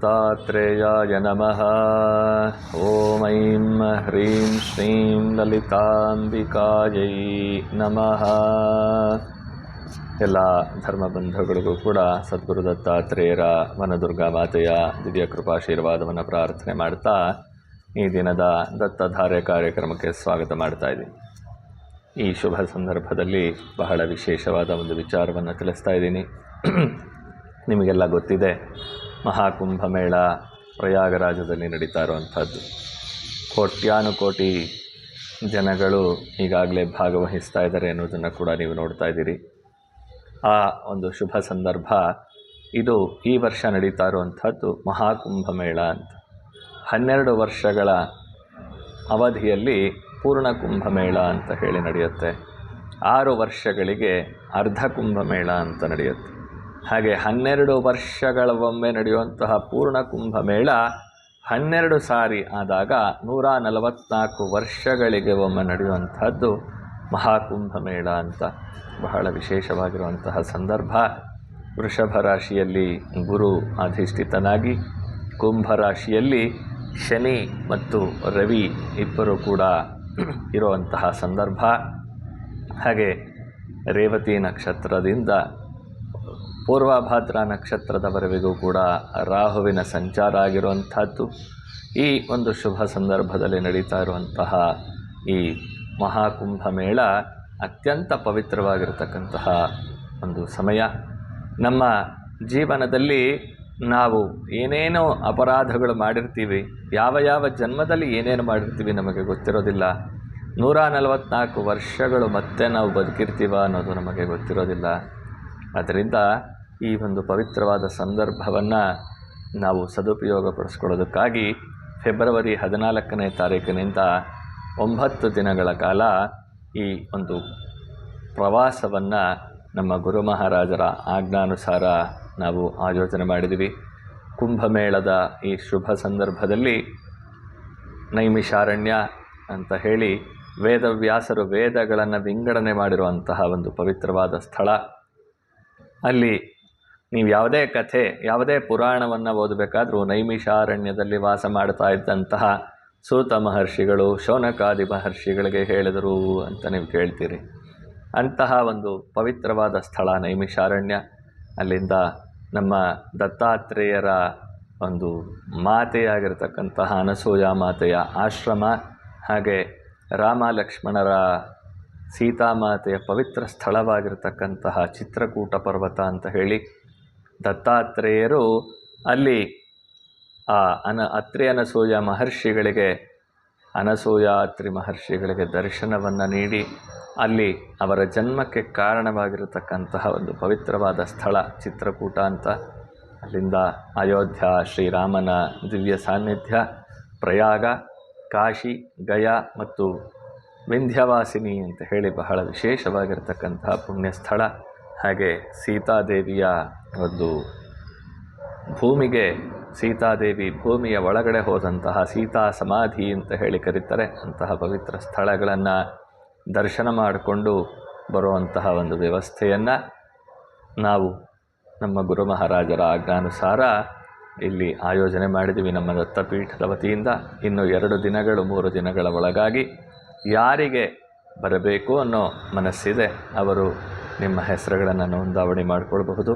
दत्तात्रेयाय नमः ॐ ऐं ह्रीं श्रीं ललिताम्बिकायै ನಮಃ ಎಲ್ಲ ಧರ್ಮಬಂಧುಗಳಿಗೂ ಕೂಡ ಸದ್ಗುರು ದತ್ತಾತ್ರೇಯರ ವನದುರ್ಗಾ ಮಾತೆಯ ದಿವ್ಯ ಕೃಪಾಶೀರ್ವಾದವನ್ನು ಪ್ರಾರ್ಥನೆ ಮಾಡ್ತಾ ಈ ದಿನದ ದತ್ತಧಾರೆ ಕಾರ್ಯಕ್ರಮಕ್ಕೆ ಸ್ವಾಗತ ಮಾಡ್ತಾ ಇದ್ದೀನಿ ಈ ಶುಭ ಸಂದರ್ಭದಲ್ಲಿ ಬಹಳ ವಿಶೇಷವಾದ ಒಂದು ವಿಚಾರವನ್ನು ತಿಳಿಸ್ತಾ ಇದ್ದೀನಿ ನಿಮಗೆಲ್ಲ ಗೊತ್ತಿದೆ ಮಹಾಕುಂಭ ಮೇಳ ಪ್ರಯಾಗರಾಜದಲ್ಲಿ ನಡೀತಾ ಇರುವಂಥದ್ದು. ಕೋಟ್ಯಾನುಕೋಟಿ ಜನಗಳು ಈಗಾಗಲೇ ಭಾಗವಹಿಸ್ತಾ ಇದ್ದಾರೆ ಅನ್ನೋದನ್ನು ಕೂಡ ನೀವು ನೋಡ್ತಾ ಇದ್ದೀರಿ. ಆ ಒಂದು ಶುಭ ಸಂದರ್ಭ, ಇದು ಈ ವರ್ಷ ನಡೀತಾ ಇರುವಂಥದ್ದು ಮಹಾಕುಂಭ ಮೇಳ ಅಂತ. ಹನ್ನೆರಡು ವರ್ಷಗಳ ಅವಧಿಯಲ್ಲಿ ಪೂರ್ಣ ಕುಂಭಮೇಳ ಅಂತ ಹೇಳಿ ನಡೆಯುತ್ತೆ. ಆರು ವರ್ಷಗಳಿಗೆ ಅರ್ಧ ಕುಂಭಮೇಳ ಅಂತ ನಡೆಯುತ್ತೆ. ಹಾಗೆ ಹನ್ನೆರಡು ವರ್ಷಗಳ ಒಮ್ಮೆ ನಡೆಯುವಂತಹ ಪೂರ್ಣ ಕುಂಭಮೇಳ ಹನ್ನೆರಡು ಸಾರಿ ಆದಾಗ ನೂರ ನಲವತ್ತ್ನಾಲ್ಕು ವರ್ಷಗಳಿಗೆ ಒಮ್ಮೆ ನಡೆಯುವಂತಹದ್ದು ಮಹಾಕುಂಭಮೇಳ ಅಂತ. ಬಹಳ ವಿಶೇಷವಾಗಿರುವಂತಹ ಸಂದರ್ಭ. ವೃಷಭ ರಾಶಿಯಲ್ಲಿ ಗುರು ಅಧಿಷ್ಠಿತನಾಗಿ, ಕುಂಭ ರಾಶಿಯಲ್ಲಿ ಶನಿ ಮತ್ತು ರವಿ ಇಬ್ಬರು ಕೂಡ ಇರುವಂತಹ ಸಂದರ್ಭ. ಹಾಗೆ ರೇವತಿ ನಕ್ಷತ್ರದಿಂದ ಪೂರ್ವಭಾದ್ರ ನಕ್ಷತ್ರದವರೆಗೂ ಕೂಡ ರಾಹುವಿನ ಸಂಚಾರ ಆಗಿರುವಂಥದ್ದು. ಈ ಒಂದು ಶುಭ ಸಂದರ್ಭದಲ್ಲಿ ನಡೀತಾ ಇರುವಂತಹ ಈ ಮಹಾಕುಂಭ ಮೇಳ ಅತ್ಯಂತ ಪವಿತ್ರವಾಗಿರತಕ್ಕಂತಹ ಒಂದು ಸಮಯ. ನಮ್ಮ ಜೀವನದಲ್ಲಿ ನಾವು ಏನೇನೋ ಅಪರಾಧಗಳು ಮಾಡಿರ್ತೀವಿ, ಯಾವ ಯಾವ ಜನ್ಮದಲ್ಲಿ ಏನೇನು ಮಾಡಿರ್ತೀವಿ ನಮಗೆ ಗೊತ್ತಿರೋದಿಲ್ಲ. ನೂರ ನಲವತ್ತ್ನಾಲ್ಕು ವರ್ಷಗಳು ಮತ್ತೆ ನಾವು ಬದುಕಿರ್ತೀವ ಅನ್ನೋದು ನಮಗೆ ಗೊತ್ತಿರೋದಿಲ್ಲ. ಅದರಿಂದ ಈ ಒಂದು ಪವಿತ್ರವಾದ ಸಂದರ್ಭವನ್ನು ನಾವು ಸದುಪಯೋಗಪಡಿಸ್ಕೊಳ್ಳೋದಕ್ಕಾಗಿ ಫೆಬ್ರವರಿ ಹದಿನಾಲ್ಕನೇ ತಾರೀಕಿನಿಂದ ಒಂಬತ್ತು ದಿನಗಳ ಕಾಲ ಈ ಒಂದು ಪ್ರವಾಸವನ್ನು ನಮ್ಮ ಗುರು ಮಹಾರಾಜರ ಆಜ್ಞಾನುಸಾರ ನಾವು ಆಯೋಜನೆ ಮಾಡಿದ್ವಿ ಕುಂಭಮೇಳದ ಈ ಶುಭ ಸಂದರ್ಭದಲ್ಲಿ ನೈಮಿಷಾರಣ್ಯ ಅಂತ ಹೇಳಿ ವೇದವ್ಯಾಸರು ವೇದಗಳನ್ನು ವಿಂಗಡಣೆ ಮಾಡಿರುವಂತಹ ಒಂದು ಪವಿತ್ರವಾದ ಸ್ಥಳ. ಅಲ್ಲಿ ನೀವು ಯಾವುದೇ ಕಥೆ, ಯಾವುದೇ ಪುರಾಣವನ್ನು ಓದಬೇಕಾದರೂ ನೈಮಿಷಾರಣ್ಯದಲ್ಲಿ ವಾಸ ಮಾಡ್ತಾ ಇದ್ದಂತಹ ಸೂತ ಮಹರ್ಷಿಗಳು, ಶೌನಕಾದಿ ಮಹರ್ಷಿಗಳಿಗೆ ಹೇಳಿದರು ಅಂತ ನೀವು ಕೇಳ್ತೀರಿ. ಅಂತಹ ಒಂದು ಪವಿತ್ರವಾದ ಸ್ಥಳ ನೈಮಿಷಾರಣ್ಯ. ಅಲ್ಲಿಂದ ನಮ್ಮ ದತ್ತಾತ್ರೇಯರ ಒಂದು ಮಾತೆಯಾಗಿರ್ತಕ್ಕಂತಹ ಅನಸೂಯ ಮಾತೆಯ ಆಶ್ರಮ ಹಾಗೆ ರಾಮ ಲಕ್ಷ್ಮಣರ ಸೀತಾಮಾತೆಯ ಪವಿತ್ರ ಸ್ಥಳವಾಗಿರ್ತಕ್ಕಂತಹ ಚಿತ್ರಕೂಟ ಪರ್ವತ ಅಂತ ಹೇಳಿ ದತ್ತಾತ್ರೇಯರು ಅಲ್ಲಿ ಆ ಅನ ಅತ್ರಿ ಅನಸೂಯ ಮಹರ್ಷಿಗಳಿಗೆ ಅನಸೂಯ ಅತ್ರಿ ಮಹರ್ಷಿಗಳಿಗೆ ದರ್ಶನವನ್ನು ನೀಡಿ ಅಲ್ಲಿ ಅವರ ಜನ್ಮಕ್ಕೆ ಕಾರಣವಾಗಿರತಕ್ಕಂತಹ ಒಂದು ಪವಿತ್ರವಾದ ಸ್ಥಳ ಚಿತ್ರಕೂಟ ಅಂತ ಅಲ್ಲಿಂದ ಅಯೋಧ್ಯ, ಶ್ರೀರಾಮನ ದಿವ್ಯ ಸಾನ್ನಿಧ್ಯ, ಪ್ರಯಾಗ, ಕಾಶಿ, ಗಯಾ ಮತ್ತು ವಿಂಧ್ಯವಾಸಿನಿ ಅಂತ ಹೇಳಿ ಬಹಳ ವಿಶೇಷವಾಗಿರ್ತಕ್ಕಂತಹ ಪುಣ್ಯ ಸ್ಥಳ ಹಾಗೆ ಸೀತಾದೇವಿಯ ಒಂದು ಭೂಮಿಗೆ, ಸೀತಾದೇವಿ ಭೂಮಿಯ ಒಳಗಡೆ ಹೋದಂತಹ ಸೀತಾ ಸಮಾಧಿ ಅಂತ ಹೇಳಿ ಕರೀತಾರೆ. ಅಂತಹ ಪವಿತ್ರ ಸ್ಥಳಗಳನ್ನು ದರ್ಶನ ಮಾಡಿಕೊಂಡು ಬರುವಂತಹ ಒಂದು ವ್ಯವಸ್ಥೆಯನ್ನು ನಾವು ನಮ್ಮ ಗುರು ಮಹಾರಾಜರ ಆಜ್ಞಾನುಸಾರ ಇಲ್ಲಿ ಆಯೋಜನೆ ಮಾಡಿದ್ದೀವಿ ನಮ್ಮ ದತ್ತಪೀಠದ ವತಿಯಿಂದ. ಇನ್ನು ಎರಡು ದಿನಗಳು, ಮೂರು ದಿನಗಳ ಒಳಗಾಗಿ ಯಾರಿಗೆ ಬರಬೇಕು ಅನ್ನೋ ಮನಸ್ಸಿದೆ. ಅವರು ನಿಮ್ಮ ಹೆಸರುಗಳನ್ನು ನೋಂದಾವಣಿ ಮಾಡಿಕೊಳ್ಬಹುದು.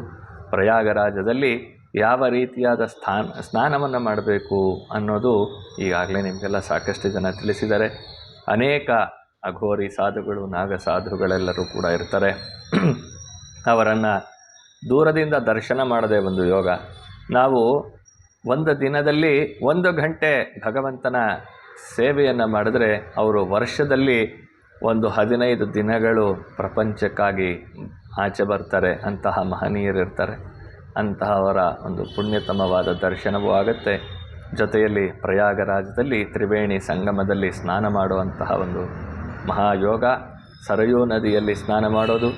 ಪ್ರಯಾಗರಾಜದಲ್ಲಿ ಯಾವ ರೀತಿಯಾದ ಸ್ಥಾನ, ಸ್ನಾನವನ್ನು ಮಾಡಬೇಕು ಅನ್ನೋದು ಈಗಾಗಲೇ ನಿಮಗೆಲ್ಲ ಸಾಕಷ್ಟು ಜನ ತಿಳಿಸಿದ್ದಾರೆ. ಅನೇಕ ಅಘೋರಿ ಸಾಧುಗಳು, ನಾಗ ಸಾಧುಗಳೆಲ್ಲರೂ ಕೂಡ ಇರ್ತಾರೆ. ಅವರನ್ನು ದೂರದಿಂದ ದರ್ಶನ ಮಾಡದೆ ಒಂದು ಯೋಗ. ನಾವು ಒಂದು ದಿನದಲ್ಲಿ ಒಂದು ಗಂಟೆ ಭಗವಂತನ ಸೇವೆಯನ್ನು ಮಾಡಿದ್ರೆ ಅವರು ವರ್ಷದಲ್ಲಿ ಒಂದು ಹದಿನೈದು ದಿನಗಳು ಪ್ರಪಂಚಕ್ಕಾಗಿ ಆಚೆ ಬರ್ತಾರೆ, ಅಂತಹ ಮಹನೀಯರಿರ್ತಾರೆ. ಅಂತಹವರ ಒಂದು ಪುಣ್ಯತಮವಾದ ದರ್ಶನವೂ ಆಗುತ್ತೆ. ಜೊತೆಯಲ್ಲಿ ಪ್ರಯಾಗರಾಜದಲ್ಲಿ, ತ್ರಿವೇಣಿ ಸಂಗಮದಲ್ಲಿ ಸ್ನಾನ ಮಾಡುವಂತಹ ಒಂದು ಮಹಾಯೋಗ. ಸರಯೂ ನದಿಯಲ್ಲಿ ಸ್ನಾನ ಮಾಡೋದು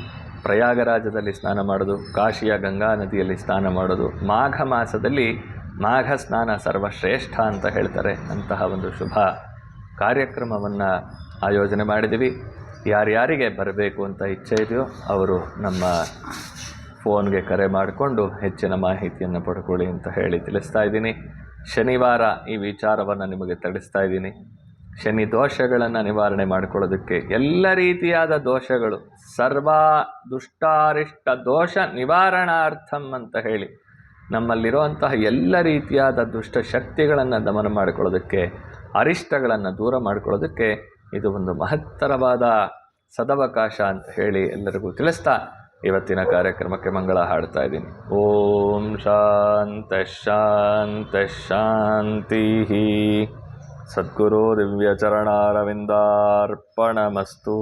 ಪ್ರಯಾಗರಾಜದಲ್ಲಿ ಸ್ನಾನ ಮಾಡೋದು, ಕಾಶಿಯ ಗಂಗಾ ನದಿಯಲ್ಲಿ ಸ್ನಾನ ಮಾಡೋದು. ಮಾಘ ಮಾಸದಲ್ಲಿ ಮಾಘ ಸ್ನಾನ ಸರ್ವಶ್ರೇಷ್ಠ ಅಂತ ಹೇಳ್ತಾರೆ ಅಂತಹ ಒಂದು ಶುಭ ಕಾರ್ಯಕ್ರಮವನ್ನು ಆಯೋಜನೆ ಮಾಡಿದ್ದೀವಿ. ಯಾರ್ಯಾರಿಗೆ ಬರಬೇಕು ಅಂತ ಇಚ್ಛೆ ಇದೆಯೋ ಅವರು ನಮ್ಮ ಫೋನ್ಗೆ ಕರೆ ಮಾಡಿಕೊಂಡು ಹೆಚ್ಚಿನ ಮಾಹಿತಿಯನ್ನು ಪಡ್ಕೊಳ್ಳಿ ಅಂತ ಹೇಳಿ ತಿಳಿಸ್ತಾ ಇದ್ದೀನಿ. ಶನಿವಾರ ಈ ವಿಚಾರವನ್ನು ನಿಮಗೆ ತಿಳಿಸ್ತಾ ಇದ್ದೀನಿ. ಶನಿ ದೋಷಗಳನ್ನು ನಿವಾರಣೆ ಮಾಡಿಕೊಳ್ಳೋದಕ್ಕೆ ಎಲ್ಲ ರೀತಿಯಾದ ದೋಷಗಳು, ಸರ್ವ ದುಷ್ಟಾರಿಷ್ಟ ದೋಷ ನಿವಾರಣಾರ್ಥಂ ಅಂತ ಹೇಳಿ ನಮ್ಮಲ್ಲಿರುವಂತಹ ಎಲ್ಲ ರೀತಿಯಾದ ದುಷ್ಟ ಶಕ್ತಿಗಳನ್ನು ದಮನ ಮಾಡಿಕೊಳ್ಳೋದಕ್ಕೆ, ಅರಿಷ್ಟಗಳನ್ನು ದೂರ ಮಾಡಿಕೊಳ್ಳೋದಕ್ಕೆ ಇದು ಒಂದು ಮಹತ್ತರವಾದ ಸದವಕಾಶ ಅಂತ ಹೇಳಿ ಎಲ್ಲರಿಗೂ ತಿಳಿಸ್ತಾ ಇವತ್ತಿನ ಕಾರ್ಯಕ್ರಮಕ್ಕೆ ಮಂಗಳ ಹಾಡ್ತಾ ಇದ್ದೀನಿ ಓಂ ಶಾಂತ ಶಾಂತ ಶಾಂತಿ ಸದ್ಗುರು ದಿವ್ಯಚರಣಾರವಿಂದಾರ್ಪಣಮಸ್ತು.